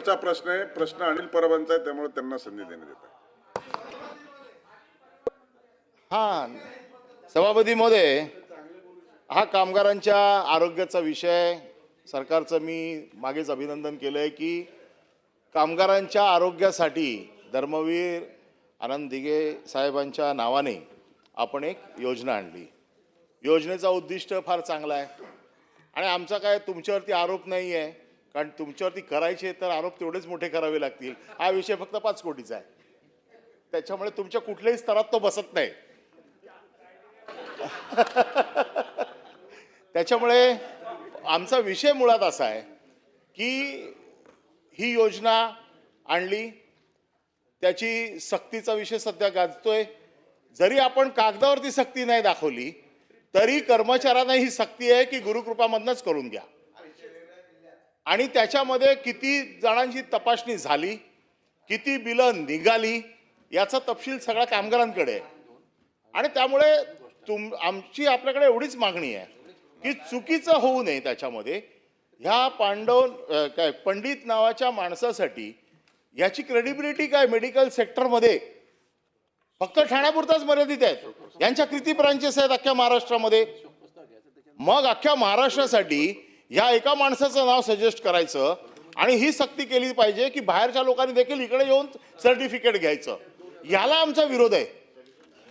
शेवटचा प्रश्न आहे. प्रश्न अनिल परबांचा आहे त्यामुळे त्यांना संधी देण्यात येत हा सभापती महोदय हा कामगारांच्या आरोग्याचा विषय. सरकारचं मी मागेच अभिनंदन केलं आहे की कामगारांच्या आरोग्यासाठी धर्मवीर आनंद दिघे साहेबांच्या नावाने आपण एक योजना आणली. योजनेचा उद्दिष्ट फार चांगला आहे. आणि आमचा काय तुमच्यावरती आरोप नाही आहे कारण तुमच्यावरती करायचे तर आरोप तेवढेच मोठे करावे लागतील. हा विषय फक्त पाच कोटीचा आहे. त्याच्यामुळे तुमच्या कुठल्याही स्तरात तो बसत नाही. त्याच्यामुळे आमचा विषय मुळात असा आहे की ही योजना आणली त्याची सक्तीचा विषय सध्या गाजतोय. जरी आपण कागदावरती सक्ती नाही दाखवली तरी कर्मचाऱ्यांना ही सक्ती आहे की गुरुकृपामधनच करून घ्या. आणि त्याच्यामध्ये किती जणांची तपासणी झाली किती बिलं निघाली याचा तपशील सगळ्या कामगारांकडे आहे. आणि त्यामुळे तुम आमची आपल्याकडे एवढीच मागणी आहे की चुकीचं होऊ नये त्याच्यामध्ये. ह्या पांडव काय पंडित नावाच्या माणसासाठी याची क्रेडिबिलिटी काय मेडिकल सेक्टरमध्ये फक्त ठाण्यापुरताच मर्यादित आहेत. यांच्या किती ब्रांचेस आहेत अख्ख्या महाराष्ट्रामध्ये. मग अख्ख्या महाराष्ट्रासाठी या एका माणसाचं नाव सजेस्ट करायचं आणि ही सक्ती केली पाहिजे की बाहेरच्या लोकांनी देखील इकडे येऊन सर्टिफिकेट घ्यायचं. याला आमचा विरोध आहे.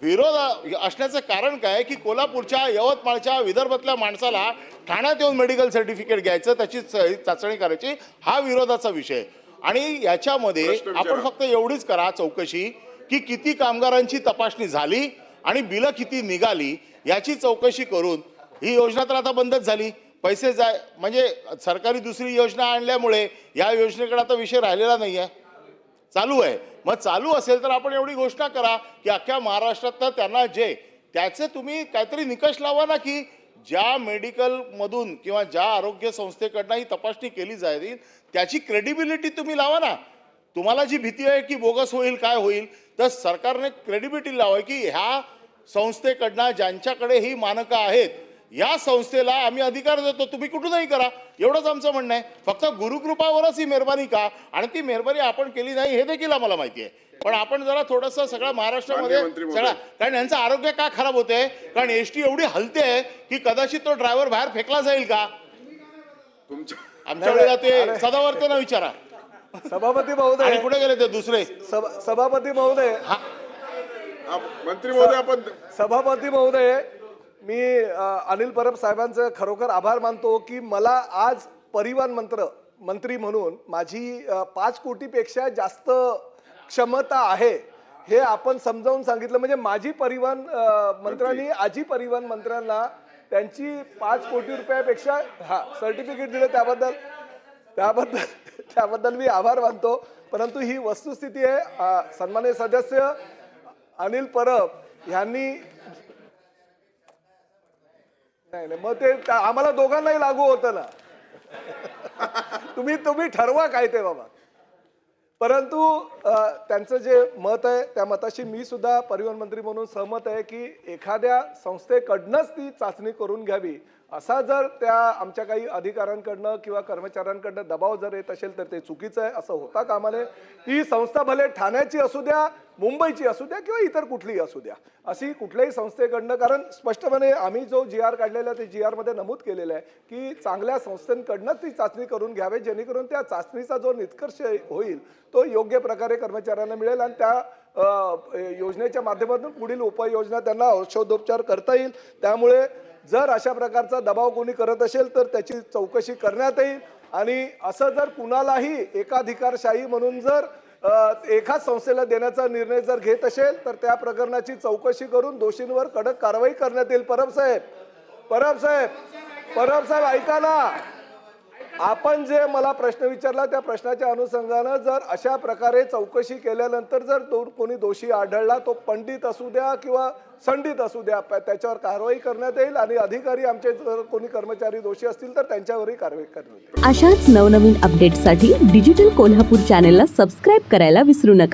विरोध असण्याचं कारण काय? की कोल्हापूरच्या यवतमाळच्या विदर्भातल्या माणसाला ठाण्यात येऊन मेडिकल सर्टिफिकेट घ्यायचं त्याची चाचणी करायची हा विरोधाचा विषय. आणि याच्यामध्ये. आपण फक्त एवढीच करा चौकशी की किती कामगारांची तपासणी झाली आणि बिलं किती निघाली याची चौकशी करून ही योजना तर आता बंदच झाली. पैसे जाय म्हणजे सरकारी दुसरी योजना आणल्यामुळे या योजनेकडे आता विषय राहिलेला नाही आहे चालू आहे. मग चालू असेल तर आपण एवढी घोषणा करा की अख्ख्या महाराष्ट्रात त्यांना जे त्याचे तुम्ही काहीतरी निकष लावा ना की ज्या मेडिकलमधून किंवा ज्या आरोग्य संस्थेकडनं ही तपासणी केली जाईल त्याची क्रेडिबिलिटी तुम्ही लावा ना. तुम्हाला जी भीती आहे की बोगस होईल काय होईल तर सरकारने क्रेडिबिलिटी लावाय की ह्या संस्थेकडनं ज्यांच्याकडे ही मानकं आहेत या संस्थेला आम्ही अधिकार देतो तुम्ही कुठूनही करा. एवढंच आमचं म्हणणं आहे. फक्त गुरुकृपावरच ही मेहरबानी का? आणि ती मेहरबानी आपण केली नाही हे देखील आम्हाला माहिती आहे. पण आपण जरा थोडंसं सगळ्या महाराष्ट्रामध्ये. सगळा कारण यांचं आरोग्य का खराब होते कारण एस टी एवढी हलते आहे की कदाचित तो ड्रायव्हर बाहेर फेकला जाईल का? तुमच्या आमच्या वेळेला ते सदावर्तेना विचारा. सभापती महोदय. कुठे गेले ते दुसरे? सभा- सभापती महोदय. मंत्री महोदय आपण सभापती महोदय मी अनिल परब साहेबांचं खरोखर आभार मानतो की मला आज परिवहन मंत्र मंत्री म्हणून माझी पाच कोटीपेक्षा जास्त क्षमता आहे हे आपण समजावून सांगितलं. म्हणजे माझी परिवहन मंत्र्यांनी आजी परिवहन मंत्र्यांना त्यांची पाच कोटी रुपयापेक्षा हा सर्टिफिकेट दिलं त्याबद्दल. त्याबद्दल त्याबद्दल मी आभार मानतो. परंतु ही वस्तुस्थिती आहे अ, सन्माननीय सदस्य अनिल परब यांनी नाही नाही मग ते आम्हाला दोघांनाही लागू होतं ना. तुम्ही तुम्ही ठरवा काय ते बाबा. परंतु त्यांचं जे मत आहे त्या मताशी मी सुद्धा परिवहन मंत्री म्हणून सहमत आहे की एखाद्या संस्थेकडनंच ती चाचणी करून घ्यावी. असा जर त्या आमच्या काही अधिकाऱ्यांकडनं किंवा कर्मचाऱ्यांकडनं दबाव जर येत असेल तर ते चुकीचं आहे असं होता कामा नये. संस्था भले ठाण्याची असू द्या मुंबईची असू द्या किंवा इतर कुठलीही असू द्या. अशी कुठल्याही संस्थेकडनं कारण स्पष्टपणे आम्ही जो जी आर काढलेला आहे ते जी आरमध्ये नमूद केलेलं आहे की चांगल्या संस्थेकडनं ती चाचणी करून घ्यावे जेणेकरून त्या चाचणीचा जो निष्कर्ष होईल तो योग्य प्रकारे कर्मचाऱ्यांना मिळेल आणि त्या योजनेच्या माध्यमातून पुढील उपाययोजना त्यांना औषधोपचार करता येईल. त्यामुळे जर अशा प्रकारचा दबाव कोणी करत असेल तर त्याची चौकशी करण्यात येईल. आणि असं जर कुणालाही एकाधिकारशाही म्हणून जर एका संस्थेला देण्याचा निर्णय जर घेत असेल तर त्या प्रकरणाची चौकशी करून दोषींवर कडक कारवाई करण्यात येईल. परब साहेब परब साहेब परब साहेब ऐका ना. आपण जे मला प्रश्न विचारला त्या प्रश्नाच्या अनुषंगानं जर अशा प्रकारे चौकशी केल्यानंतर जर दोन कोणी दोषी आढळला तो पंडित असू द्या किंवा संडित असू द्या प- त्याच्यावर कारवाई करण्यात येईल आणि अधिकारी आमचे जर कोणी कर्मचारी दोषी असतील तर त्यांच्यावरही कारवाई करण्यात येईल. अशाच नवनवीन अपडेटसाठी डिजिटल कोल्हापूर चॅनेलला सबस्क्राईब करायला विसरू नका.